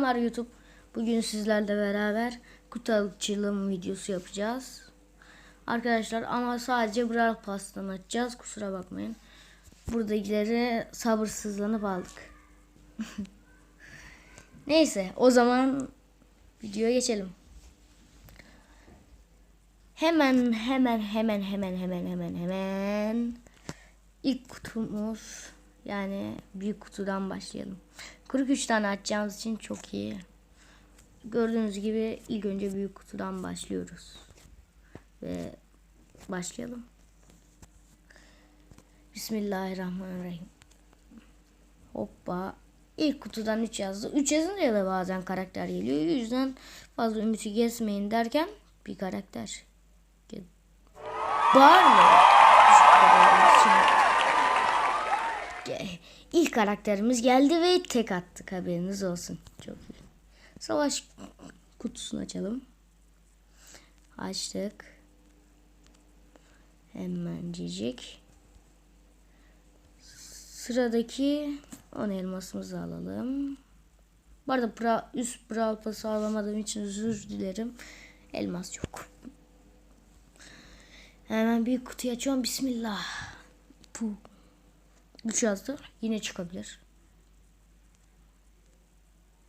Selamlar YouTube. Bugün sizlerle beraber kutu açılım videosu yapacağız. Arkadaşlar ama sadece Brawl Pass'tan açacağız. Kusura bakmayın. Buradakileri sabırsızlanıp aldık. Neyse o zaman videoya geçelim. Hemen hemen hemen hemen hemen hemen hemen ilk kutumuz yani büyük kutudan başlayalım. 43 tane açacağımız için çok iyi. Gördüğünüz gibi ilk önce büyük kutudan başlıyoruz. Ve başlayalım. Bismillahirrahmanirrahim. Hoppa. İlk kutudan 3 yazdı. 3 yazınca da bazen karakter geliyor. O yüzden fazla ümiti kesmeyin derken bir karakter. gel- İlk karakterimiz geldi ve tek attık haberiniz olsun. Çok iyi. Savaş kutusunu açalım. Açtık. Hemen cicik. Sıradaki 10 elmasımızı alalım. Bu arada pra, üst brawl pası alamadığım için özür dilerim. Elmas yok. Hemen bir kutuyu açıyorum. Bismillah. Bu. 3 yazdı. Yine çıkabilir.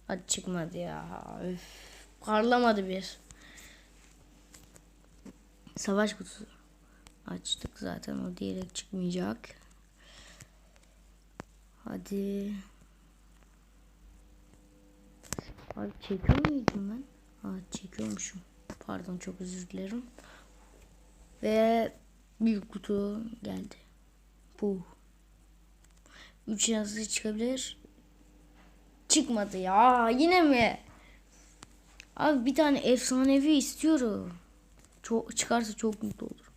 Hadi çıkmadı ya. Üf. Parlamadı bir. Savaş kutusu. Açtık zaten o diyerek çıkmayacak. Hadi. Abi çekiyor muydum ben? Aa çekiyormuşum. Pardon çok özür dilerim. Ve büyük kutu geldi. Bu. 3 yazı çıkabilir. Çıkmadı ya. Yine mi? Abi bir tane efsanevi istiyorum. Çok çıkarsa çok mutlu olurum.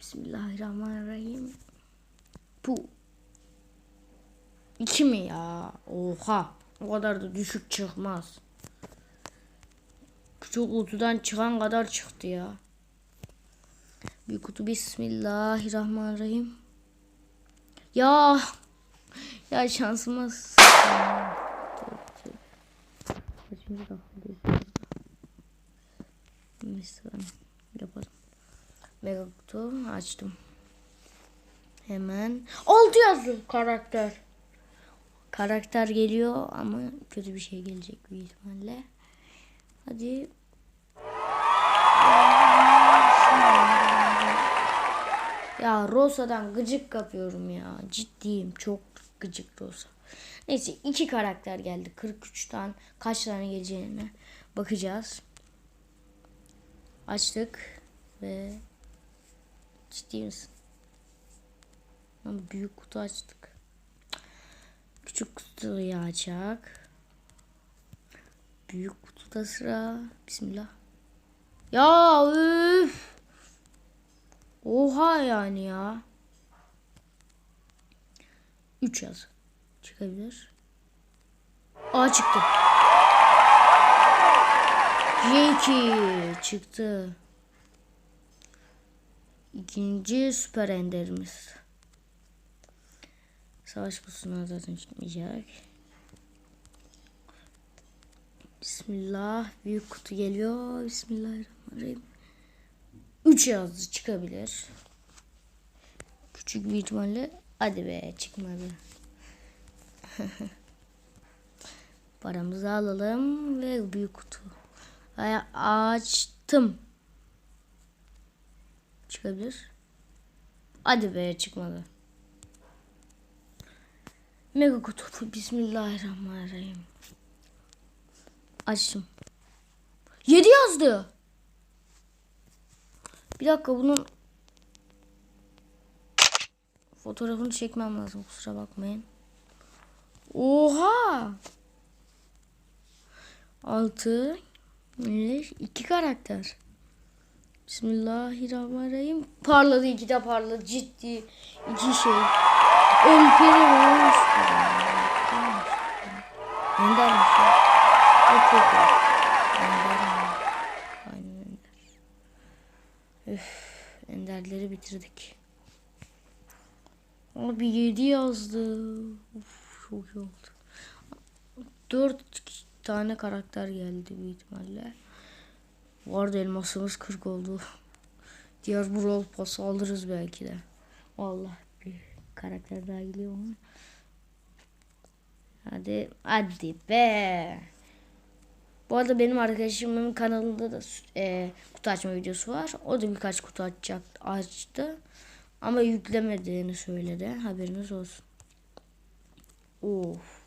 Bismillahirrahmanirrahim. Bu. İki mi ya? Oha. O kadar da düşük çıkmaz. Küçük kutudan çıkan kadar çıktı ya. Bir kutu Bismillahirrahmanirrahim. Ya. Ya şansıma Kaçıncı dakikadayız? Neyse ben yapalım. Mega kutu açtım. Hemen. Altı yazdı karakter. Karakter geliyor ama kötü bir şey gelecek büyük ihtimalle. Hadi. Ya Rosa'dan gıcık kapıyorum ya. Ciddiyim. Çok gıcık Rosa. Neyse iki karakter geldi. 43'ten kaç tane geleceğine bakacağız. Açtık ve ciddi misin? Ama büyük kutu açtık. Küçük kutuyu açacak. Büyük kutuda sıra. Bismillah. Ya üf. Oha yani ya. 3 yaz. Çıkabilir. A çıktı. J2 çıktı. İkinci süper enderimiz. Savaş kutusuna zaten çıkmayacak. Bismillah. Büyük kutu geliyor. Bismillahirrahmanirrahim. 3 yazdı çıkabilir. Küçük bir ihtimalle. Hadi be çıkmadı. Paramızı alalım ve büyük kutu. Ay- Açtım. Çıkabilir. Hadi be çıkmadı. Mega kutu. Bismillahirrahmanirrahim. Açtım. 7 yazdı. Bir dakika bunun fotoğrafını çekmem lazım kusura bakmayın. Oha! 6 iki karakter. Bismillahirrahmanirrahim. Parladı iki de parladı ciddi iki şey. Yok. Ender mi? Ender. Üf, enderleri bitirdik. Abi 7 yazdı. Uf, çok iyi oldu. 4 tane karakter geldi büyük ihtimalle. Vardı elmasımız 40 oldu. Diğer Brawl Pass'ı alırız belki de. Vallahi bir karakter daha geliyor mu? Hadi hadi be. Bu arada benim arkadaşımın kanalında da e, kutu açma videosu var. O da birkaç kutu açacak açtı. Ama yüklemediğini söyledi. Haberiniz olsun. Of.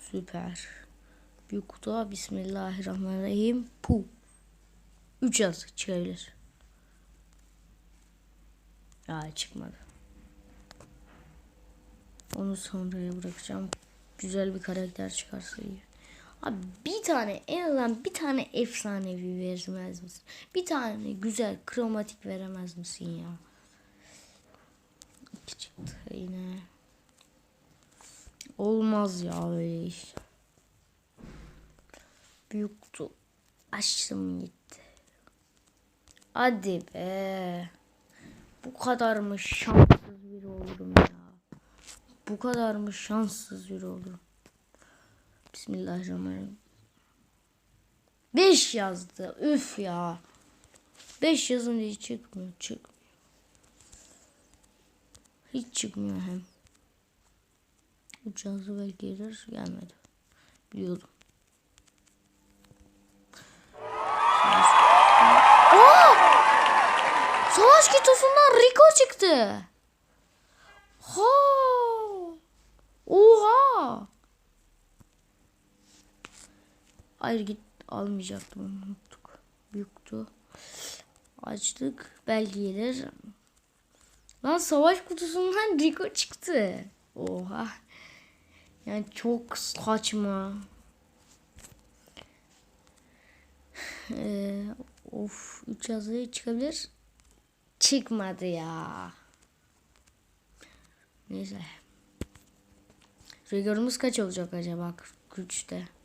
Süper. Büyük kutu. Bismillahirrahmanirrahim. Pu. 3 yaz çıkabilir. Ya çıkmadı. Onu sonraya bırakacağım. Güzel bir karakter çıkarsa iyi. Abi bir tane en azından bir tane efsanevi vermez misin? Bir tane güzel kromatik veremez misin ya? İki çıktı yine. Olmaz ya öyle iş. Büyük kutu açtım gitti. Hadi be. Bu kadar mı şanssız biri olurum ya? Bu kadar mı şanssız biri olurum? Bismillahirrahmanirrahim. 5 yazdı. Üf ya. 5 yazınca hiç çıkmıyor. Çık. Hiç çıkmıyor hem. 3 yazdı belki gelir. Gelmedi. Biliyordum. Aa! Savaş kitosundan Rico çıktı. Ha! Oha! Hayır git almayacaktım unuttuk. Büyüktü. Açtık. Belki gelir. Lan savaş kutusundan Rico çıktı. Oha. Yani çok saçma. Ee, of 3 yazıya çıkabilir. Çıkmadı ya. Neyse. Rekorumuz kaç olacak acaba 43'te?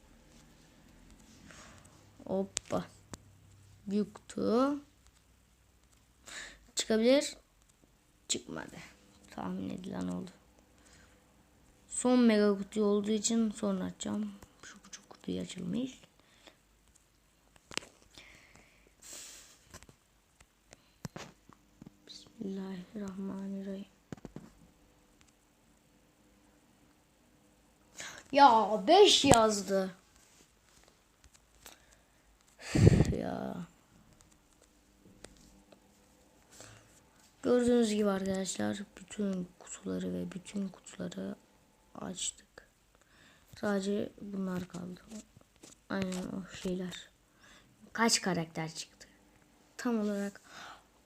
Hoppa. Büyük kutu. Çıkabilir. Çıkmadı. Tahmin edilen oldu. Son mega kutu olduğu için sonra açacağım. Şu küçük kutuyu açılmış. Bismillahirrahmanirrahim. Ya 5 yazdı. ya. Gördüğünüz gibi arkadaşlar bütün kutuları ve bütün kutuları açtık. Sadece bunlar kaldı. Aynen o şeyler. Kaç karakter çıktı? Tam olarak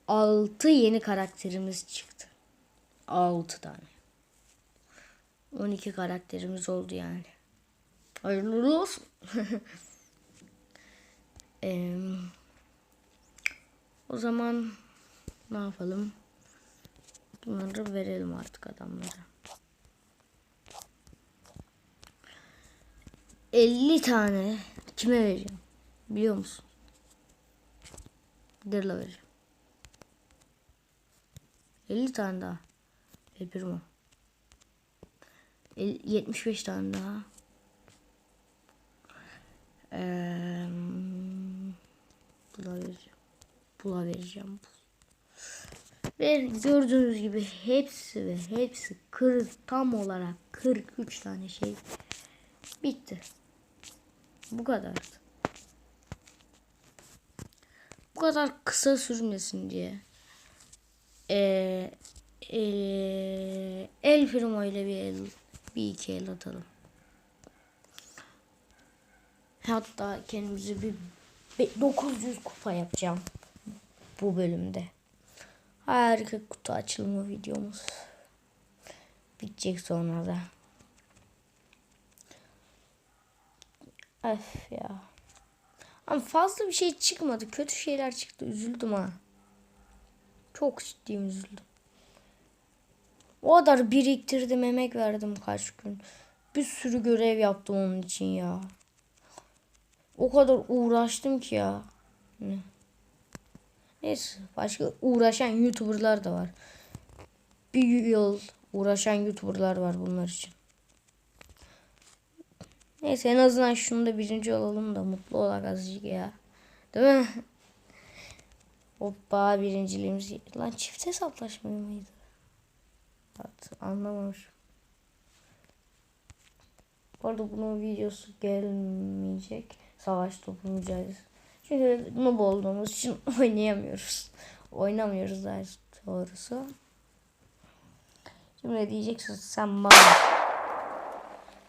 6 yeni karakterimiz çıktı. 6 tane. 12 karakterimiz oldu yani. Hayırlı olsun. Ee, o zaman ne yapalım? Bunları verelim artık adamlara. 50 tane kime vereceğim? Biliyor musun? Daryl'a vereceğim. 50 tane daha. El Primo. 75 tane daha. Eee Bula vereceğim. Bula vereceğim. Ve gördüğünüz gibi hepsi ve hepsi 40 tam olarak 43 tane şey bitti. Bu kadar. Bu kadar kısa sürmesin diye. Ee, e, el firma ile bir el bir iki el atalım. Hatta kendimizi bir 900 kupa yapacağım bu bölümde. Harika kutu açılımı videomuz. Bitecek sonra da. Öf ya. Ama fazla bir şey çıkmadı. Kötü şeyler çıktı. Üzüldüm ha. Çok ciddiyim üzüldüm. O kadar biriktirdim, emek verdim kaç gün. Bir sürü görev yaptım onun için ya. O kadar uğraştım ki ya. Ne? Neyse başka uğraşan youtuberlar da var. Bir yıl uğraşan youtuberlar var bunlar için. Neyse en azından şunu birinci olalım da mutlu olak azıcık ya. Değil mi? Hoppa birinciliğimiz. Lan çift hesaplaşma mıydı? Evet, anlamamışım. Bu arada bunun videosu gelmeyecek. Savaş topu mücadelesi. Çünkü noob olduğumuz için oynayamıyoruz. Oynamıyoruz daha doğrusu. Şimdi diyeceksin sen mal.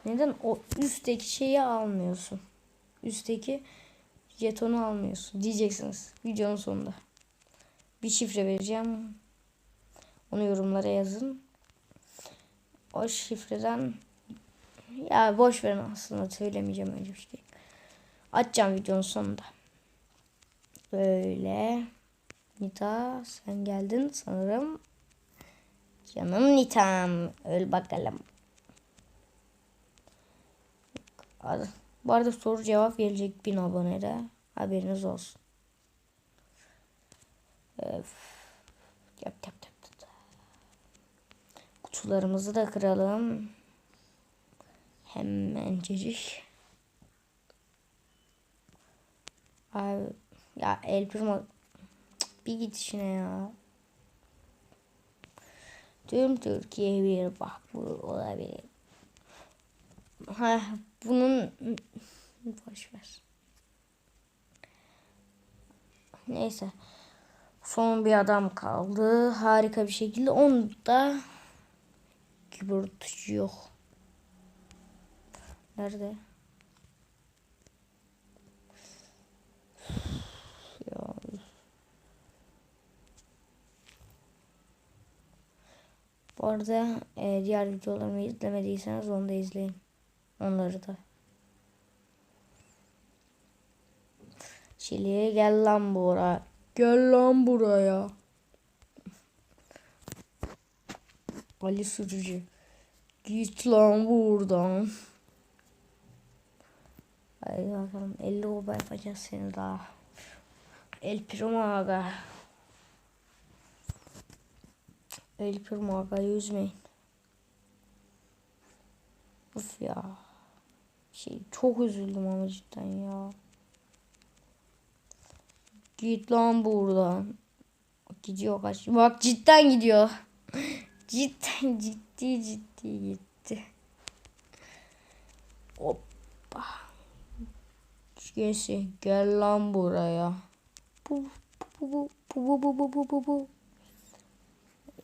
Neden o üstteki şeyi almıyorsun? Üstteki jetonu almıyorsun diyeceksiniz videonun sonunda. Bir şifre vereceğim. Onu yorumlara yazın. O şifreden ya boş verin aslında söylemeyeceğim önce bir şey. Açacağım videonun sonunda. Böyle. Nita sen geldin sanırım. Canım Nitam. Öl bakalım. Bu arada soru cevap gelecek bin abonede. Haberiniz olsun. Öf. Yap yap. yap. Kutularımızı da kıralım. Hemencecik. Abi ya El Cık, bir git işine ya. Tüm Türkiye bir bak bu olabilir. Ha bunun boş ver. Neyse. Son bir adam kaldı. Harika bir şekilde. Onu da kibirtucu yok. Nerede? Ya. Bu arada e, diğer videolarımı izlemediyseniz onu da izleyin. Onları da. Çileğe gel lan buraya. Gel lan buraya. Ali Sürücü. Git lan buradan. Hadi bakalım 50 oba yapacağız seni daha. El Primo Aga. El Primo Aga'yı üzmeyin. Uf ya. Şey çok üzüldüm ama cidden ya. Git lan buradan. Gidiyor kaç. Bak cidden gidiyor. cidden ciddi ciddi gitti. Hoppa. Gerisi gel lan buraya. Bu bu bu bu bu bu bu.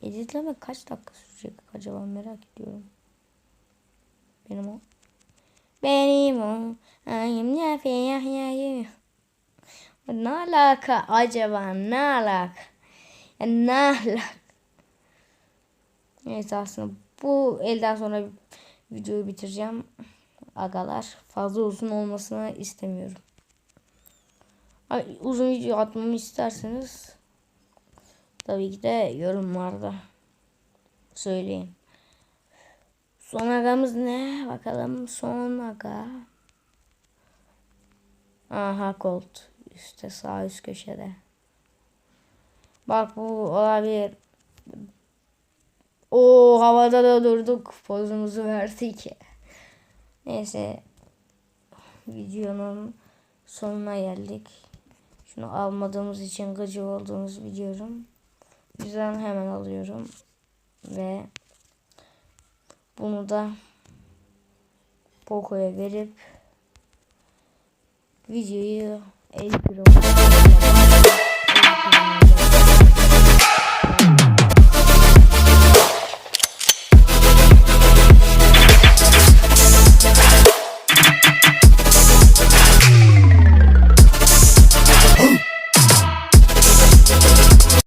Editleme kaç dakika sürecek acaba merak ediyorum. Benim o. Benim o. Ayım ya ya ya Ne alaka acaba ne alaka? Ya ne alaka? Neyse aslında bu elden sonra videoyu bitireceğim. Agalar fazla uzun olmasını istemiyorum. Uzun video atmamı isterseniz tabii ki de yorumlarda söyleyin. Son agamız ne? Bakalım son aga. Aha Colt. Üstte sağ üst köşede. Bak bu olabilir. O havada da durduk. Pozumuzu verdik. Neyse. Videonun sonuna geldik. Şunu almadığımız için gıcık olduğumuzu biliyorum. Yüzden hemen alıyorum. Ve bunu da Poco'ya verip videoyu el